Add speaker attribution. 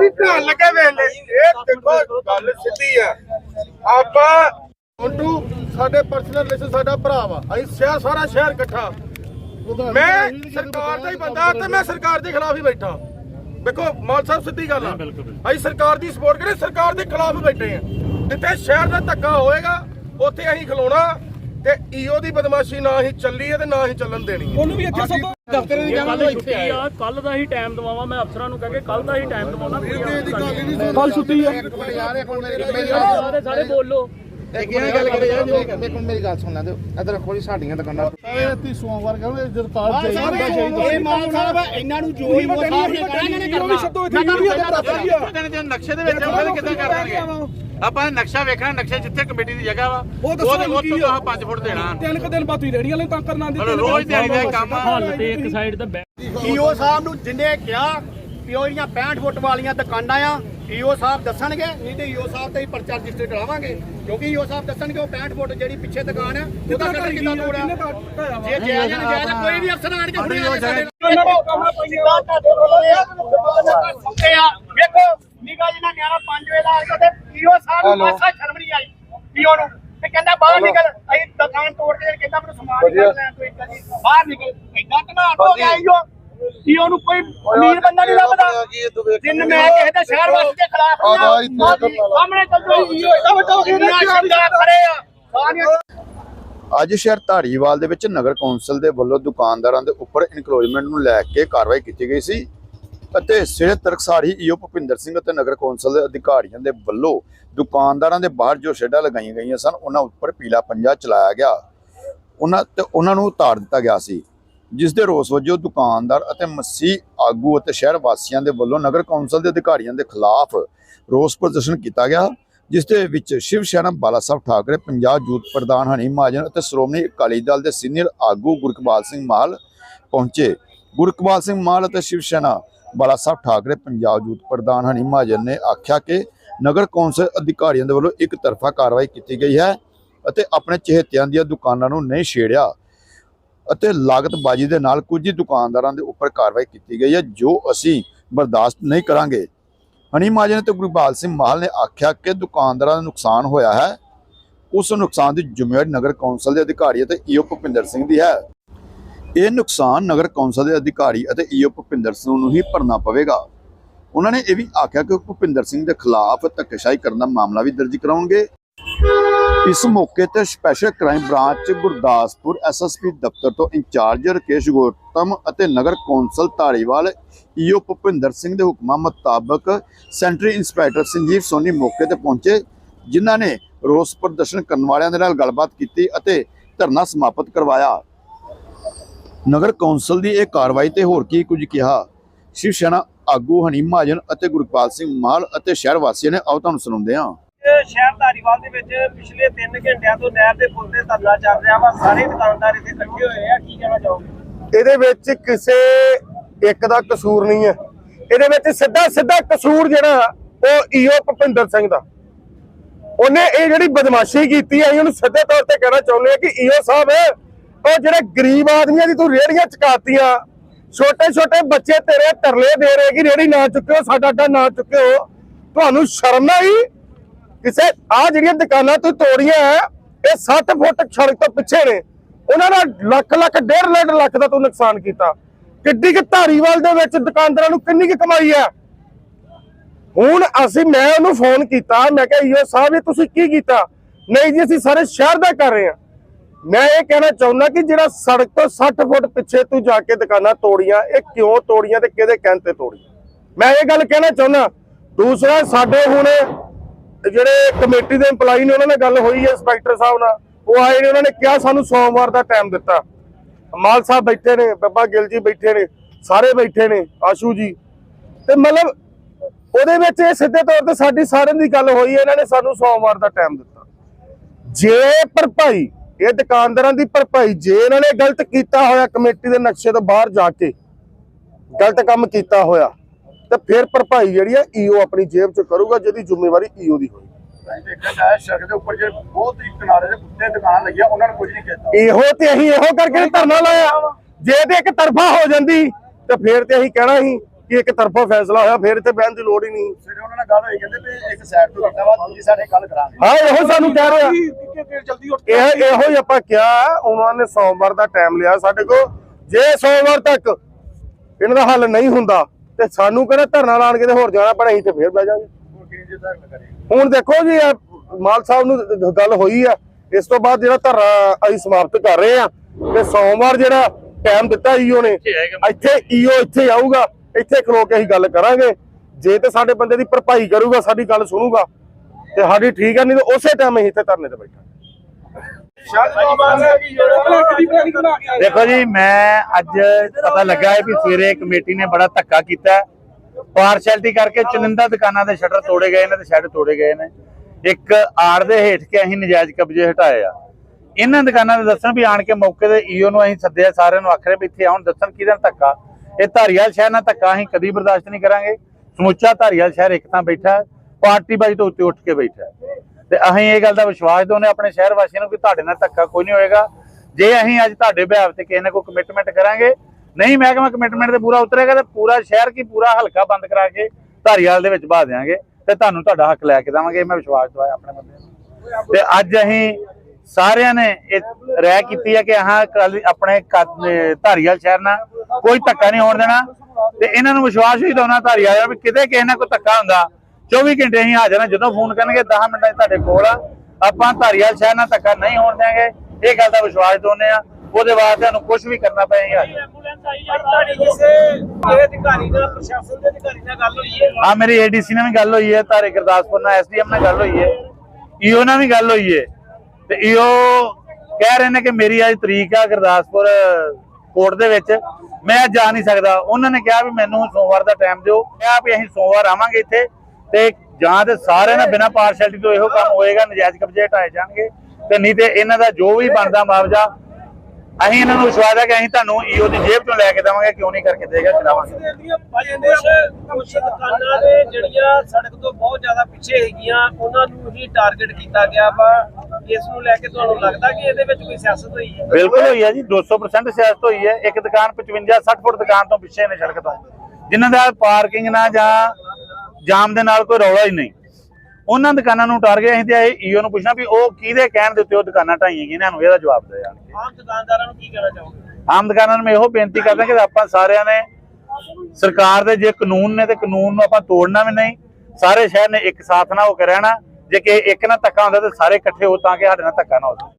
Speaker 1: ਦੀ ਢਾਲ ਲੱਗੇ ਵੇਲੇ। ਇਹ ਦੇਖੋ ਗੱਲ ਸਿੱਧੀ ਆ। ਆਪਾਂ
Speaker 2: ਮੋਟੂ ਸਾਡੇ ਪਰਸਨਲ ਰਿਲੇਸ਼ਨ ਸਾਡਾ ਭਰਾ ਵਾ। ਅਸੀਂ ਸ਼ਹਿਰ ਸਾਰਾ ਸ਼ਹਿਰ ਇਕੱਠਾ।
Speaker 1: ਮੈਂ ਸਰਕਾਰ ਦਾ ਹੀ ਬੰਦਾ ਤੇ ਮੈਂ ਸਰਕਾਰ ਦੇ ਖਿਲਾਫ ਹੀ ਬੈਠਾ। ਦੇਖੋ ਮਾਨ ਸਾਹਿਬ ਸਿੱਧੀ ਗੱਲ ਆ। ਅਸੀਂ ਸਰਕਾਰ ਦੀ ਸਪੋਰਟ ਕਰੇ ਸਰਕਾਰ ਦੇ ਖਿਲਾਫ ਬੈਠੇ ਆ। ਜਿੱਥੇ ਸ਼ਹਿਰ ਦਾ ਧੱਕਾ ਹੋਏਗਾ ਉੱਥੇ ਅਸੀਂ ਖਲੋਣਾ। ਤੇ ਈਓ ਦੀ ਬਦਮਾਸ਼ੀ ਨਾ ਹੀ ਚੱਲੀ ਹੈ ਤੇ ਨਾ ਹੀ ਚੱਲਣ ਦੇਣੀ ਹੈ।
Speaker 2: ਉਹਨੂੰ ਵੀ ਇੱਥੇ ਸਭ ਦਫ਼ਤਰ ਦੀ
Speaker 3: ਕੱਲ ਛੁੱਟੀ ਆ ਕੱਲ ਦਾ ਹੀ ਟਾਈਮ ਦਵਾਵਾਂ ਮੈਂ ਅਫਸਰਾਂ ਨੂੰ ਕਹਿ ਕੇ ਕੱਲ ਦਾ ਹੀ ਟਾਈਮ ਦਵਾਉਣਾ।
Speaker 2: ਕੱਲ ਛੁੱਟੀ ਆ।
Speaker 3: ਸਾਰੇ ਸਾਰੇ ਬੋਲੋ
Speaker 4: ਇਹ ਗੱਲ ਕਰੇ ਯਾਰ ਦੇਖੋ ਮੇਰੀ ਗੱਲ ਸੁਣ ਲੈ ਦਿਓ। ਇਧਰ ਜੀ ਸਾਡੀਆਂ ਦੁਕਾਨਾਂ।
Speaker 2: ਇਹ ਸੋਮਵਾਰ ਕਹਿੰਦੇ ਜਰਤਾਜ ਚਾਹੀਦਾ
Speaker 4: ਇਹ ਮਾਨ ਸਾਹਿਬ ਇਹਨਾਂ ਨੂੰ ਜੋ ਹੀ ਉਹ ਸਾਹਿਬ ਨੇ ਕਹਿਣਾ ਇਹਨਾਂ ਨੇ ਕਰਨਾ।
Speaker 2: ਇੱਥੇ
Speaker 5: ਦਿਨ ਦੇ ਨਕਸ਼ੇ ਦੇ ਵਿੱਚ ਕਿੱਦਾਂ ਕਰ ਦਾਂਗੇ ਆਪਾਂ ਨਕਸ਼ਾ ਵੇਖਣਾ ਨਕਸ਼ੇ ਜਿੱਥੇ ਕਮੇਟੀ ਦੀ ਜਗ੍ਹਾ ਵਾ
Speaker 2: ਉਹ ਦੱਸੋ ਕੀ
Speaker 5: ਤੋਂ
Speaker 2: ਆ?
Speaker 5: 5 ਫੁੱਟ ਦੇਣਾ।
Speaker 2: ਤਿੰਨ ਕ ਦਿਨ ਬਾਅਦ ਹੀ ਰੇੜੀਆਂ ਲਈ ਤਾਂ ਕਰਨਾ ਦੀ
Speaker 5: ਰੋਜ਼ ਦਿਹਾੜੀ ਦਾ ਇਹ ਕੰਮ
Speaker 3: ਹੱਲ ਤੇ ਇੱਕ ਸਾਈਡ ਤੇ ਬਹਿ
Speaker 4: ਈਓ ਸਾਹਿਬ ਨੂੰ ਜਿੰਨੇ ਕਿਹਾ ਕਿ ਉਹ ਜਿਹੜੀਆਂ 65 ਫੁੱਟ ਵਾਲੀਆਂ ਦੁਕਾਨਾਂ ਆ ਈਓ ਸਾਹਿਬ ਦੱਸਣਗੇ ਨਹੀਂ ਤੇ ਈਓ ਸਾਹਿਬ ਤੇ ਹੀ ਪਰਚਾ ਰਜਿਸਟਰ ਕਰਾਵਾਂਗੇ। ਕਿਉਂਕਿ ਈਓ ਸਾਹਿਬ ਦੱਸਣਗੇ ਉਹ 65 ਫੁੱਟ ਜਿਹੜੀ ਪਿੱਛੇ ਦੁਕਾਨ ਆ ਉਹਦਾ ਸ਼ਟਰ ਕਿੰਨਾ ਤੋੜਿਆ ਜੇ ਜਾਇਜ਼ ਨਾ ਜਾਇਜ਼ ਕੋਈ ਵੀ ਅਫਸਰ ਆਣ ਕੇ ਫੜੀ ਸਾਡੇ ਵੇਖੋ ਨਿਗਾ ਜਿਹਾ ਨਿਆਰਾ 5 ਵਜੇ ਦਾ ਆਇਆ ਤੇ ਈਓ ਸਾਹਿਬ ਨੂੰ ਮਾਸਾ ਸ਼ਰਮ ਨਹੀਂ ਆਈ। ਈਓ ਨੂੰ। ਤੇ ਕਹਿੰਦਾ ਬਾਹਰ ਨਿਕਲ। ਅਸੀਂ ਦੁਕਾਨ ਤੋੜ ਕੇ ਕਹਿੰਦਾ ਮੈਨੂੰ ਸਮਾਨ ਨਿਕਲ ਲੈ ਤੂੰ ਇੱਦਾਂ ਦੀ ਬਾਹਰ ਨਿਕਲ। ਐਡਾ ਘਨਾਟ ਹੋ ਗਿਆ ਈਓ ਈਓ ਨੂੰ ਕੋਈ ਅਮੀਰ ਬੰਦਾ ਨਹੀਂ ਲੱਭਦਾ। ਜਿੰਨ ਮੈਂ ਕਿਸੇ ਦੇ ਸ਼ਹਿਰ ਵਾਸੀ ਦੇ ਖਿਲਾਫ
Speaker 2: ਆ। ਜਾ ਇੱਥੇ
Speaker 4: ਨਹੀਂ ਸਾਹਮਣੇ ਚੱਲ ਜਾਓ। ਈਓ ਐਡਾ ਵੱਡਾ ਹੋ ਗਿਆ ਸ਼ਬਦਾਂ ਖੜੇ ਆ ਸਾਰੀਆਂ
Speaker 6: ਅੱਜ ਸ਼ਹਿਰ ਧਾਰੀਵਾਲ ਦੇ ਵਿੱਚ ਨਗਰ ਕੌਂਸਲ ਦੇ ਵੱਲੋਂ ਦੁਕਾਨਦਾਰਾਂ ਦੇ ਉੱਪਰ ਇਨਕਲੋਜਮੈਂਟ ਨੂੰ ਲੈ ਕੇ ਕਾਰਵਾਈ ਕੀਤੀ ਗਈ ਸੀ। ਅਤੇ ਸਿਰੇ ਤਰਕਸਾਰੀ ਈਓ ਭੁਪਿੰਦਰ ਸਿੰਘ ਅਤੇ ਨਗਰ ਕੌਂਸਲ ਦੇ ਅਧਿਕਾਰੀਆਂ ਦੇ ਵੱਲੋਂ ਦੁਕਾਨਦਾਰਾਂ ਦੇ ਬਾਹਰ ਜੋ ਸ਼ੈੱਡਾਂ ਲਗਾਈਆਂ ਗਈਆਂ ਸਨ, ਉਹਨਾਂ ਉੱਪਰ ਪੀਲਾ ਪੰਜਾ ਚਲਾਇਆ ਗਿਆ। ਉਹਨਾਂ ਤੇ ਉਹਨਾਂ ਨੂੰ ਉਤਾਰ ਦਿੱਤਾ ਗਿਆ ਸੀ। ਜਿਸ ਦੇ ਰੋਸ ਵਜੋਂ ਦੁਕਾਨਦਾਰ ਅਤੇ ਮਸੀਹ ਆਗੂ ਅਤੇ ਸ਼ਹਿਰ ਵਾਸੀਆਂ ਦੇ ਵੱਲੋਂ ਨਗਰ ਕੌਂਸਲ ਦੇ ਅਧਿਕਾਰੀਆਂ ਦੇ ਖਿਲਾਫ ਰੋਸ ਪ੍ਰਦਰਸ਼ਨ ਕੀਤਾ ਗਿਆ, ਜਿਸ ਦੇ ਵਿੱਚ ਸ਼ਿਵ ਸੈਨਾ ਬਾਲਾ ਸਾਹਿਬ ਠਾਕਰੇ, ਪੰਜਾਬ ਯੂਥ ਪ੍ਰਧਾਨ ਹਨੀ ਮਹਾਜਨ ਅਤੇ ਸ਼੍ਰੋਮਣੀ ਅਕਾਲੀ ਦਲ ਦੇ ਸੀਨੀਅਰ ਆਗੂ ਗੁਰਕਬਾਲ ਸਿੰਘ ਮਾਲ ਪਹੁੰਚੇ। ਗੁਰਕਬਾਲ ਸਿੰਘ ਮਾਲ ਅਤੇ ਸ਼ਿਵ ਸੈਨਾ ਬਾਲਾ ਸਾਹਿਬ ਠਾਕਰੇ ਪੰਜਾਬ ਯੂਥ ਪ੍ਰਧਾਨ ਹਨੀ ਮਹਾਜਨ ਨੇ ਆਖਿਆ ਕਿ ਨਗਰ ਕੌਂਸਲ ਅਧਿਕਾਰੀਆਂ ਦੇ ਵੱਲੋਂ ਇੱਕ ਤਰਫਾ ਕਾਰਵਾਈ ਕੀਤੀ ਗਈ ਹੈ ਅਤੇ ਆਪਣੇ ਚਹੇਤਿਆਂ ਦੀਆਂ ਦੁਕਾਨਾਂ ਨੂੰ ਨਹੀਂ ਛੇੜਿਆ ਅਤੇ ਲਾਗਤਬਾਜ਼ੀ ਦੇ ਨਾਲ ਕੁਝ ਹੀ ਦੁਕਾਨਦਾਰਾਂ ਦੇ ਉੱਪਰ ਕਾਰਵਾਈ ਕੀਤੀ ਗਈ ਹੈ, ਜੋ ਅਸੀਂ ਬਰਦਾਸ਼ਤ ਨਹੀਂ ਕਰਾਂਗੇ। ਹਨੀ ਮਹਾਜਨ ਤੇ ਗੁਰਬਾਲ ਸਿੰਘ ਮਾਹਲ ਨੇ ਆਖਿਆ ਕਿ ਦੁਕਾਨਦਾਰਾਂ ਦਾ ਨੁਕਸਾਨ ਹੋਇਆ ਹੈ। ਉਸ ਨੁਕਸਾਨ ਦੀ ਜ਼ਿੰਮੇਵਾਰੀ ਨਗਰ ਕੌਂਸਲ ਦੇ ਅਧਿਕਾਰੀ ਅਤੇ ਈਓ ਭੁਪਿੰਦਰ ਸਿੰਘ ਦੀ ਹੈ। ਇਹ ਨੁਕਸਾਨ ਨਗਰ ਕੌਂਸਲ ਦੇ ਅਧਿਕਾਰੀ ਅਤੇ ਈਓ ਭੁਪਿੰਦਰ ਸਿੰਘ ਨੂੰ ਹੀ ਭਰਨਾ ਪਵੇਗਾ। ਉਹਨਾਂ ਨੇ ਇਹ ਵੀ ਆਖਿਆ ਕਿ ਭੁਪਿੰਦਰ ਸਿੰਘ ਦੇ ਖਿਲਾਫ ਧੱਕੇਸ਼ਾਹੀ ਕਰਨ ਦਾ ਮਾਮਲਾ ਵੀ ਦਰਜ ਕਰਾਉਣਗੇ। ਇਸ ਮੌਕੇ ਤੇ special crime branch Gurdaspur SSP ਦਫ਼ਤਰ ਤੋਂ ਇੰਚਾਰਜ ਰਕੇਸ਼ ਗੌਤਮ ਅਤੇ ਨਗਰ ਕੌਂਸਲ ਧਾਰੀਵਾਲ ਈਓ ਭੁਪਿੰਦਰ ਸਿੰਘ ਦੇ ਹੁਕਮਾਂ ਮੁਤਾਬਕ ਸੈਂਟਰੀ ਇੰਸਪੈਕਟਰ ਸੰਜੀਵ ਸੋਨੀ ਮੌਕੇ ਤੇ ਪਹੁੰਚੇ, ਜਿਨ੍ਹਾਂ ਨੇ ਰੋਸ ਪ੍ਰਦਰਸ਼ਨ ਕਰਨ ਵਾਲਿਆਂ ਦੇ ਨਾਲ ਗੱਲਬਾਤ ਕੀਤੀ ਅਤੇ ਧਰਨਾ ਸਮਾਪਤ ਕਰਵਾਇਆ। ਨਗਰ ਕੌਂਸਲ ਦੀ ਇਹ ਕਾਰਵਾਈ ਤੇ ਹੋਰ ਕੀ ਕੁਝ ਕਿਹਾ? ਸ਼ਿਵ ਸੈਨਾ ਆਗੂ ਹਨੀ ਮਹਾਜਨ ਅਤੇ ਗੁਰਪਾਲ ਸਿੰਘ ਮਾਲ ਅਤੇ ਸ਼ਹਿਰ ਵਾਸੀਆਂ ਨੇ ਆਓ ਤੁਹਾਨੂੰ ਸੁਣਾਉਂਦੇ ਹਾਂ।
Speaker 7: ਸ਼ਹਿਰ ਧਾਰੀਵਾਲ ਦੇ ਵਿੱਚ ਪਿਛਲੇ 3 ਘੰਟਿਆਂ ਤੋਂ ਨਹਿਰ ਦੇ ਪੁਲ ਤੇ ਧਰਨਾ ਚੱਲ ਰਿਹਾ ਵਾ। ਸਾਰੇ ਦੁਕਾਨਦਾਰ ਇੱਥੇ ਇਕੱਠੇ ਹੋਏ ਆ। ਕੀ ਕਹਿਣਾ ਚਾਹੋਗੇ?
Speaker 2: ਇਹਦੇ ਵਿੱਚ ਕਿਸੇ ਇੱਕ ਦਾ ਕਸੂਰ ਨਹੀਂ ਹੈ। ਇਹਦੇ ਵਿੱਚ ਸਿੱਧਾ ਸਿੱਧਾ ਕਸੂਰ ਜਿਹੜਾ ਉਹ ਈਓ ਭੁਪਿੰਦਰ ਸਿੰਘ ਦਾ। ਉਹਨੇ ਇਹ ਜਿਹੜੀ ਬਦਮਾਸ਼ੀ ਕੀਤੀ ਹੈ ਉਹਨੂੰ ਸਿੱਧੇ ਤੌਰ ਤੇ ਕਹਿਣਾ ਚਾਹੁੰਦੇ ਆ ਕਿ ਈਓ ਸਾਹਿਬ ਉਹ ਜਿਹੜੇ ਗਰੀਬ ਆਦਮੀਆਂ ਦੀ ਤੂੰ ਰੇੜੀਆਂ ਚਕਾਤੀਆਂ ਛੋਟੇ ਛੋਟੇ ਬੱਚੇ ਤੇਰੇ ਤਰਲੇ ਦੇ ਰਹੇ ਕਿ ਰੇੜੀ ਨਾ ਚੁੱਕਿਓ ਸਾਡਾ ਅੱਡਾ ਨਾ ਚੁੱਕਿਓ ਤੁਹਾਨੂੰ ਸ਼ਰਮ ਨਾ ਆਈ ਕਿਸੇ ਆ ਜਿਹੜੀਆਂ ਦੁਕਾਨਾਂ ਤੂੰ ਤੋੜੀਆਂ ਹੈ, ਇਹ 60 ਫੁੱਟ ਸੜਕ ਤੋਂ ਪਿੱਛੇ ਨੇ। ਉਹਨਾਂ ਦਾ ਲੱਖ ਲੱਖ ਡੇਢ ਲੱਖ ਲੱਖ ਦਾ ਤੂੰ ਨੁਕਸਾਨ ਕੀਤਾ। ਕਿੱਡੀ ਕਿ ਧਾਰੀਵਾਲ ਦੇ ਵਿੱਚ ਦੁਕਾਨਦਾਰਾਂ ਨੂੰ ਕਿੰਨੀ ਕਿ ਕਮਾਈ ਹੈ ਹੁਣ ਅਸੀਂ ਮੈਂ ਉਹਨੂੰ ਫੋਨ ਕੀਤਾ ਮੈਂ ਕਿਹਾ ਯੋ ਸਾਹਿਬ ਇਹ ਤੁਸੀਂ ਕੀ ਕੀਤਾ? ਨਹੀਂ ਜੀ ਅਸੀਂ ਸਾਰੇ ਸ਼ਹਿਰ ਦਾ ਕਰ ਰਹੇ ਹਾਂ ਮੈਂ ਇਹ ਕਹਿਣਾ ਚਾਹੁੰਦਾ ਕਿ ਜਿਹੜਾ ਸੜਕ ਤੋਂ 60 ਫੁੱਟ ਪਿੱਛੇ ਤੂੰ ਜਾ ਕੇ ਦੁਕਾਨਾਂ ਤੋੜੀਆਂ, ਇਹ ਕਿਉਂ ਤੋੜੀਆਂ ਤੇ ਕਿਹਦੇ ਕਹਿਣ ਤੇ ਤੋੜੀਆਂ? ਮੈਂ ਇਹ ਗੱਲ ਕਹਿਣਾ ਚਾਹੁੰਦਾ, ਦੂਸਰਾ ਸਾਡੇ ਹੁਣ ਜਿਹੜੇ ਕਮੇਟੀ ਦੇ EMPLOYE ਨੇ ਉਹਨਾਂ ਨਾਲ ਗੱਲ ਹੋਈ ਹੈ ਇੰਸਪੈਕਟਰ ਸਾਹਿਬ ਨਾਲ, ਉਹ ਆਏ ਨੇ, ਉਹਨਾਂ ਨੇ ਕਿਹਾ ਸਾਨੂੰ ਸੋਮਵਾਰ ਦਾ ਟਾਈਮ ਦਿੱਤਾ। ਮਾਲ ਸਾਹਿਬ ਬੈਠੇ ਨੇ, ਬੱਬਾ ਗਿੱਲ ਜੀ ਬੈਠੇ ਨੇ, ਸਾਰੇ ਬੈਠੇ ਨੇ, ਆਸ਼ੂ ਜੀ। ਤੇ ਮਤਲਬ ਉਹਦੇ ਵਿੱਚ ਇਹ ਸਿੱਧੇ ਤੌਰ ਤੇ ਸਾਡੀ ਸਾਰਿਆਂ ਦੀ ਗੱਲ ਹੋਈ ਹੈ, ਇਹਨਾਂ ਨੇ ਸਾਨੂੰ ਸੋਮਵਾਰ ਦਾ ਟਾਈਮ ਦਿੱਤਾ। ਜੇ ਭਰਪਾਈ ਇਹ ਦੁਕਾਨਦਾਰਾਂ ਦੀ ਭਰਪਾਈ ਜੇ ਇਹਨਾਂ ਨੇ ਗਲਤ ਕੀਤਾ ਹੋਇਆ ਕਮੇਟੀ ਦੇ ਨਕਸ਼ੇ ਤੋਂ ਬਾਹਰ ਜਾ ਕੇ ਗਲਤ ਕੰਮ ਕੀਤਾ ਹੋਇਆ ਤੇ ਫਿਰ ਭਰਪਾਈ ਜਿਹੜੀ ਆ ਈਓ ਆਪਣੀ ਜੇਬ ਚ ਕਰੂਗਾ ਜਿਹਦੀ ਜ਼ਿੰਮੇਵਾਰੀ ਈਓ ਦੀ ਹੋਈ ਇਹੋ ਤੇ ਅਸੀਂ ਇਹੋ ਕਰਕੇ ਧਰਨਾ ਲਾਇਆ। ਜੇ ਤੇ ਇੱਕ ਤਰਫਾ ਹੋ ਜਾਂਦੀ ਤੇ ਫੇਰ ਤੇ ਅਸੀਂ ਕਹਿਣਾ ਸੀ ਕਿ ਇੱਕ ਤਰਫਾ ਫੈਸਲਾ ਹੋਇਆ ਫਿਰ ਇੱਥੇ ਬਹਿਣ ਦੀ ਲੋੜ ਹੀ ਨਹੀਂ।
Speaker 6: ਸਵੇਰੇ ਉਹਨਾਂ ਨਾਲ ਗੱਲ ਹੋਈ ਕਹਿੰਦੇ ਵੀ ਇੱਕ ਸਾਈਡ ਤੋਂ ਕੀਤਾ ਵਾ ਦੂਜੀ ਸਾਡੇ ਕੱਲ ਕਰਾਂਗੇ।
Speaker 2: ਹਾਂ ਇਹੋ ਸਾਨੂੰ ਕਹਿ ਰਹੇ। ਇਹ ਇਹੋ ਹੀ ਆਪਾਂ ਕਿਹਾ ਉਹਨਾਂ ਨੇ ਸੋਮਵਾਰ ਦਾ ਟਾਈਮ ਲਿਆ ਸਾਡੇ ਕੋਲ। ਜੇ ਸੋਮਵਾਰ ਤੱਕ ਇਹਨਾਂ ਦਾ ਹੱਲ ਨਹੀਂ ਹੁੰਦਾ ਤੇ ਸਾਨੂੰ ਕਹਿੰਦਾ ਧਰਨਾ ਲਾਣ ਕੇ ਤੇ ਹੋਰ ਜਾਣਾ ਪਰ ਅਸੀਂ ਤੇ ਫੇਰ ਬਹਿ ਜਾਾਂਗੇ ਹੁਣ ਦੇਖੋ ਜੀ ਮਾਲ ਸਾਹਿਬ ਨੂੰ ਗੱਲ ਹੋਈ ਆ ਇਸ ਤੋਂ ਬਾਅਦ ਜਿਹੜਾ ਧਰਨਾ ਅਸੀਂ ਸਮਾਪਤ ਕਰ ਰਹੇ ਆ ਤੇ ਸੋਮਵਾਰ ਜਿਹੜਾ ਟਾਈਮ ਦਿੱਤਾ ਈਓ ਨੇ ਇੱਥੇ ਈਓ ਇੱਥੇ ਆਊਗਾ। ਇੱਥੇ ਖਲੋ ਕੇ ਅਸੀਂ ਗੱਲ ਕਰਾਂਗੇ। ਜੇ ਤੇ ਸਾਡੇ ਬੰਦੇ ਦੀ ਭਰਪਾਈ ਕਰੂਗਾ, ਸਾਡੀ ਗੱਲ ਸੁਣੂਗਾ, ਤੇ ਸਾਡੀ ਠੀਕ ਆ, ਨਹੀਂ ਤੇ ਉਸੇ ਟਾਈਮ ਅਸੀਂ ਇੱਥੇ ਧਰਨੇ ਤੇ ਬੈਠਾਂਗੇ।
Speaker 5: ਦੇਖੋ ਜੀ, ਮੈਂ ਅੱਜ ਪਤਾ ਲੱਗਾ ਹੈ ਵੀ ਸਵੇਰੇ ਕਮੇਟੀ ਨੇ ਬੜਾ ਧੱਕਾ ਕੀਤਾ। ਹੈ ਕਰਕੇ ਚੁਣਿੰਦਾ ਦੁਕਾਨਾਂ ਦੇ ਸ਼ਟਰ ਤੋੜੇ ਗਏ ਨੇ ਤੇ ਸ਼ੈਡ ਤੋੜੇ ਗਏ ਨੇ। ਇੱਕ ਆੜ ਦੇ ਹੇਠ ਕੇ ਅਸੀਂ ਨਜਾਇਜ਼ ਕਬਜ਼ੇ ਹਟਾਏ ਆ। ਇਹਨਾਂ ਦੁਕਾਨਾਂ ਦੇ ਦੱਸਣ ਵੀ ਆਣ ਕੇ ਮੌਕੇ ਤੇ ਈਓ ਨੂੰ ਅਸੀਂ ਸੱਦਿਆ, ਸਾਰਿਆਂ ਨੂੰ ਆਖਰੇ ਵੀ ਇੱਥੇ ਆਉਣ, ਦੱਸਣ ਕਿਹਦਾ ਧੱਕਾ। ਇਹ ਧਾਰੀਵਾਲ ਸ਼ਹਿਰ ਨਾਲ ਧੱਕਾ ਅਸੀਂ ਕਦੀ ਬਰਦਾਸ਼ਤ ਨਹੀਂ ਕਰਾਂਗੇ। ਸਮੁੱਚਾ ਧਾਰੀਵਾਲ ਸ਼ਹਿਰ ਇੱਕ ਤਾਂ ਬੈਠਾ ਪਾਰਟੀ ਬਾਜੀ ਤੋਂ ਉੱਤੇ ਉੱਠ ਕੇ ਬੈਠਾ ਤੇ ਅਸੀਂ ਇਹ ਗੱਲ ਦਾ ਵਿਸ਼ਵਾਸ ਦਿਵਾਉਂਦੇ ਆਪਣੇ ਸ਼ਹਿਰ ਵਾਸੀਆਂ ਨੂੰ ਕਿ ਤੁਹਾਡੇ ਨਾਲ ਧੱਕਾ ਕੋਈ ਨਹੀਂ ਹੋਏਗਾ। ਜੇ ਅਸੀਂ ਅੱਜ ਤੁਹਾਡੇ ਬਿਹਾਵ ਤੇ ਕਿਸੇ ਨੇ ਕੋਈ ਕਮਿਟਮੈਂਟ ਕਰਾਂਗੇ, ਨਹੀਂ ਮਹਿਕਮਾ ਕਮਿਟਮੈਂਟ ਤੇ ਪੂਰਾ ਉਤਰੇਗਾ ਤੇ ਪੂਰਾ ਸ਼ਹਿਰ ਕੀ ਪੂਰਾ ਹਲਕਾ ਬੰਦ ਕਰਾ ਕੇ ਧਾਰੀਵਾਲ ਦੇ ਵਿੱਚ ਬਹਾ ਦੇਵਾਂਗੇ ਤੇ ਤੁਹਾਨੂੰ ਤੁਹਾਡਾ ਹੱਕ ਲੈ ਕੇ ਦੇਵਾਂਗੇ, ਇਹ ਮੈਂ ਵਿਸ਼ਵਾਸ ਦਵਾਇਆ ਆਪਣੇ ਬੰਦੇ ਨੂੰ। ਤੇ ਅੱਜ ਅਸੀਂ ਸਾਰਿਆਂ ਨੇ ਇਹ ਰਹਿ ਕੀਤੀ ਹੈ ਕਿ ਹਾਂ ਕੱਲ੍ਹ ਆਪਣੇ ਕ- ਅਹ ਧਾਰੀਵਾਲ ਸ਼ਹਿਰ ਨਾਲ ਕੋਈ ਧੱਕਾ ਨਹੀਂ ਹੋਣ ਦੇਣਾ। ਤੇ ਇਹਨਾਂ ਨੂੰ ਵਿਸ਼ਵਾਸ ਵੀ ਦਿਵਾਉਣਾ ਧਾਰੀਵਾਲ ਦਾ ਵੀ ਕਿਤੇ ਕਿਸੇ ਨਾਲ ਕੋਈ ਧੱਕਾ ਹੁੰਦਾ। 24 ਘੰਟੇ ਅਸੀਂ ਹਾਜ਼ਰ ਹਾਂ ਜਦੋਂ ਫੋਨ ਕਰਨਗੇ 10 ਮਿੰਟਾਂ 'ਚ ਤੁਹਾਡੇ ਕੋਲ ਆ। ਆਪਾਂ ਧਾਰੀਵਾਲ ਸ਼ਹਿਰ ਨਾਲ ਧੱਕਾ ਨਹੀਂ ਹੋਣ ਦੇਵਾਂਗੇ ਇਹ ਗੱਲ ਦਾ ਵਿਸ਼ਵਾਸ ਦਿਵਾਉਂਦੇ ਆ ਉਹਦੇ ਵਾਸਤੇ ਸਾਨੂੰ ਕੁਝ ਵੀ ਕਰਨਾ ਪਏ ਅਸੀਂ ਹਾਜ਼ਰ ਹਾਂ।
Speaker 3: ਐਂਬੂਲੈਂਸ ਆਈ
Speaker 7: ਪਰ ਤੁਹਾਡੀ ਕਿਸੇ ਇਹ ਅਧਿਕਾਰੀ ਨਾਲ ਪ੍ਰਸ਼ਾਸਨ ਦੇ ਅਧਿਕਾਰੀ ਨਾਲ ਗੱਲ ਹੋਈ ਹੈ
Speaker 5: ਹਾਂ ਮੇਰੀ ਏਡੀਸੀ ਨਾਲ ਵੀ ਗੱਲ ਹੋਈ ਹੈ ਤਾਰੇ ਗੁਰਦਾਸਪੁਰ ਨਾਲ ਐਸਡੀਐਮ ਨਾਲ ਗੱਲ ਹੋਈ ਹੈ। ਈਓ ਨਾਲ ਵੀ ਗੱਲ ਹੋਈ ਹੈ। ਤੇ ਈਓ ਕਹਿ ਰਹੇ ਨੇ ਕਿ ਮੇਰੀ ਅੱਜ ਤਰੀਕ ਆ ਗੁਰਦਾਸਪੁਰ ਕੋਰਟ ਦੇ ਵਿੱਚ। ਮੈਂ ਜਾ ਨਹੀਂ ਸਕਦਾ। ਉਹਨਾਂ ਨੇ ਕਿਹਾ ਵੀ ਮੈਨੂੰ ਸੋਮਵਾਰ ਦਾ ਟਾਈਮ ਦਿਓ। ਕਿਹਾ ਵੀ ਅਸੀਂ ਸੋਮਵਾਰ ਆਵਾਂਗੇ ਇੱਥੇ ਤੇ ਜਾਂ ਤੇ ਸਾਰਿਆਂ ਨਾਲ ਬਿਨਾਂ ਪਾਰਸ਼ੈਲਿਟੀ ਤੋਂ ਇਹੋ ਕੰਮ ਹੋਏਗਾ, ਨਜਾਇਜ਼ ਕਬਜ਼ੇ ਹਟਾਏ ਜਾਣਗੇ ਤੇ ਨਹੀਂ ਤੇ ਇਹਨਾਂ ਦਾ ਜੋ ਵੀ ਬਣਦਾ ਮੁਆਵਜ਼ਾ, ਅਸੀਂ ਇਹਨਾਂ ਨੂੰ ਵਿਸ਼ਵਾਸ ਹੈ ਕਿ ਅਸੀਂ ਤੁਹਾਨੂੰ ਈਓ ਦੀ ਜੇਬ ਤੋਂ ਲੈ ਕੇ ਦੇਵਾਂਗੇ, ਕਿਉਂ ਨਹੀਂ ਕਰਕੇ ਦੇਗਾ, ਕਰਾਵਾਂਗੇ।
Speaker 7: ਕੁਝ ਦੁਕਾਨਾਂ ਦੇ ਜਿਹੜੀਆਂ ਸੜਕ ਤੋਂ ਬਹੁਤ ਜ਼ਿਆਦਾ ਪਿੱਛੇ ਹੈਗੀਆਂ, ਉਹਨਾਂ ਨੂੰ ਹੀ ਟਾਰਗੇਟ ਕੀਤਾ ਗਿਆ ਵਾ। ਇਸ ਨੂੰ ਲੈ ਕੇ ਤੁਹਾਨੂੰ ਲੱਗਦਾ ਕਿ ਇਹਦੇ ਵਿੱਚ ਕੋਈ ਸਿਆਸਤ ਹੋਈ ਹੈ?
Speaker 5: ਬਿਲਕੁਲ ਹੋਈ ਹੈ ਜੀ 200% ਸਿਆਸਤ ਹੋਈ ਹੈ। ਇੱਕ ਦੁਕਾਨ 55 60 ਫੁੱਟ ਦੁਕਾਨ ਤੋਂ ਪਿੱਛੇ ਨੇ ਸੜਕ ਤੋਂ। ਜਿਨ੍ਹਾਂ ਦਾ ਪਾਰਕਿੰਗ ਨਾਲ ਜਾਂ ਜਾਮ ਦੇ ਨਾਲ ਕੋਈ ਰੌਲਾ ਹੀ ਨਹੀਂ। ਉਹਨਾਂ ਦੁਕਾਨਾਂ ਨੂੰ ਟਾਰਗੇਟ ਅਸੀਂ ਤੇ ਈਓ ਨੂੰ ਪੁੱਛਣਾ ਵੀ ਉਹ ਕਿਹਦੇ ਕਹਿਣ ਦੇ ਉੱਤੇ ਉਹ ਦੁਕਾਨਾਂ ਢਾਈਆਂ ਗਈਆਂ ਇਹਨਾਂ ਨੂੰ ਇਹਦਾ ਜਵਾਬ ਦੇ ਜਾਣ
Speaker 7: ਆਮ ਦੁਕਾਨਦਾਰਾਂ ਨੂੰ ਕੀ ਕਹਿਣਾ ਚਾਹੋਗੇ?
Speaker 5: ਆਮ ਦੁਕਾਨਾਂ ਨੂੰ ਮੈਂ ਇਹੋ ਬੇਨਤੀ ਕਰਦਾ ਕਿ ਆਪਾਂ ਸਾਰਿਆਂ ਨੇ ਸਰਕਾਰ ਦੇ ਜੇ ਕਾਨੂੰਨ ਨੇ ਤੇ ਕਾਨੂੰਨ ਨੂੰ ਆਪਾਂ ਤੋੜਨਾ ਵੀ ਨਹੀਂ ਸਾਰੇ ਸ਼ਹਿਰ ਨੇ ਇੱਕ ਸਾਥ ਨਾਲ ਹੋ ਕੇ ਰਹਿਣਾ। ਜੇ ਕਿ ਇੱਕ ਨਾਲ ਧੱਕਾ ਹੁੰਦਾ ਤਾਂ ਸਾਰੇ ਇਕੱਠੇ ਹੋ ਤਾਂ ਕਿ ਸਾਡੇ ਨਾਲ ਧੱਕਾ ਨਾ ਹੋਵੇ